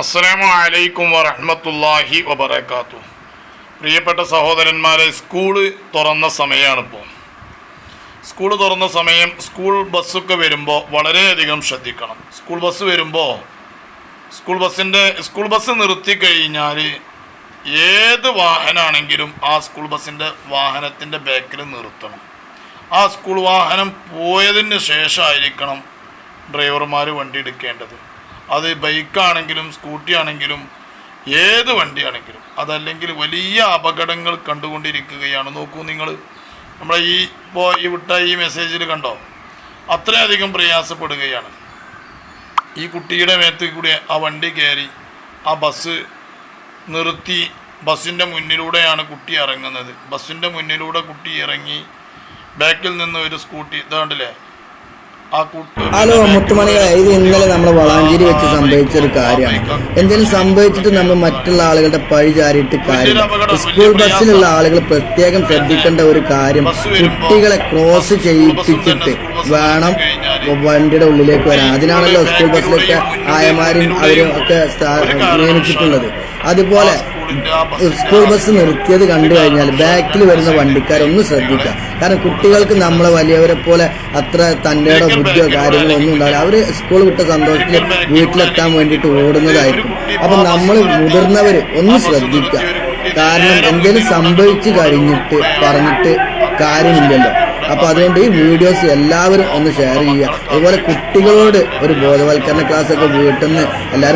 അസ്സലാമു അലൈക്കും വറഹ്മത്തുള്ളാഹി വബറകാത്തു. പ്രിയപ്പെട്ട സഹോദരന്മാരെ സ്കൂൾ തുറന്ന സമയമാണിപ്പോൾ സ്കൂൾ തുറന്ന സമയം സ്കൂൾ ബസ്സൊക്കെ വരുമ്പോൾ വളരെയധികം ശ്രദ്ധിക്കണം. സ്കൂൾ ബസ് വരുമ്പോൾ സ്കൂൾ ബസ്സിന്റെ സ്കൂൾ ബസ് നിർത്തി കഴിഞ്ഞാൽ ഏത് വാഹനമാണെങ്കിലും ആ സ്കൂൾ ബസ്സിന്റെ വാഹനത്തിന്റെ ബാക്കിൽ നിർത്തണം. ആ സ്കൂൾ വാഹനം പോയതിന് ശേഷമായിരിക്കണം ഡ്രൈവർമാർ വണ്ടി എടുക്കേണ്ടത്. അത് ബൈക്കാണെങ്കിലും സ്കൂട്ടി ആണെങ്കിലും ഏത് വണ്ടിയാണെങ്കിലും അതല്ലെങ്കിൽ വലിയ അപകടങ്ങൾ കണ്ടുകൊണ്ടിരിക്കുകയാണ്. നോക്കൂ നിങ്ങൾ നമ്മളെ ഈ ഇപ്പോൾ ഈ വിട്ട ഈ മെസ്സേജിൽ കണ്ടോ? അത്രയധികം പ്രയാസപ്പെടുകയാണ്. ഈ കുട്ടിയുടെ മേത്തിൽ കൂടി ആ വണ്ടി കയറി ആ ബസ് നിർത്തി ബസ്സിന്റെ മുന്നിലൂടെയാണ് കുട്ടി ഇറങ്ങുന്നത്. ബസ്സിന്റെ മുന്നിലൂടെ കുട്ടി ഇറങ്ങി ബാക്കിൽ നിന്ന് ഒരു സ്കൂട്ടി ഇതാണ്ടില്ലേ ഹലോ മുത്തുമണികളെ ഇത് ഇന്നലെ നമ്മൾ വളാഞ്ചേരി വെച്ച് സംഭവിച്ച ഒരു കാര്യമാണ് എന്തെങ്കിലും സംഭവിച്ചിട്ട് നമ്മൾ മറ്റുള്ള ആളുകളുടെ പഴി ചാരിയിട്ട് കാര്യമില്ല സ്കൂൾ ബസ്സിലുള്ള ആളുകൾ പ്രത്യേകം ശ്രദ്ധിക്കേണ്ട ഒരു കാര്യം കുട്ടികളെ ക്രോസ് ചെയ്യിപ്പിച്ചിട്ട് വേണം വണ്ടിയുടെ ഉള്ളിലേക്ക് വരാൻ അതിനാണല്ലോ സ്കൂൾ ബസ്സിലൊക്കെ ആയമാരും അവരും ഒക്കെ നിയമിച്ചിട്ടുള്ളത് അതുപോലെ സ്കൂൾ ബസ് നിർത്തിയത് കണ്ടു കഴിഞ്ഞാൽ ബാക്കിൽ വരുന്ന വണ്ടിക്കാരൊന്ന് ശ്രദ്ധിക്കുക. കാരണം കുട്ടികൾക്ക് നമ്മളെ വലിയവരെ പോലെ അത്ര തന്റെയുടെ ബുദ്ധിയോ കാര്യങ്ങളോ ഒന്നും ഉണ്ടാവില്ല. അവർ സ്കൂൾ വിട്ട സന്തോഷത്തിൽ വീട്ടിലെത്താൻ വേണ്ടിയിട്ട് ഓടുന്നതായിരിക്കും. അപ്പം നമ്മൾ മുതിർന്നവർ ഒന്ന് ശ്രദ്ധിക്കുക. കാരണം എന്തെങ്കിലും സംഭവിച്ചു കഴിഞ്ഞിട്ട് പറഞ്ഞിട്ട് കാര്യമില്ലല്ലോ. അപ്പൊ അതുകൊണ്ട് ഈ വീഡിയോസ് എല്ലാവരും ഒന്ന് ഷെയർ ചെയ്യുക. അതുപോലെ കുട്ടികളോട് ഒരു ബോധവൽക്കരണ ക്ലാസ് ഒക്കെ വീട്ടിൽ നിന്ന് എല്ലാവരും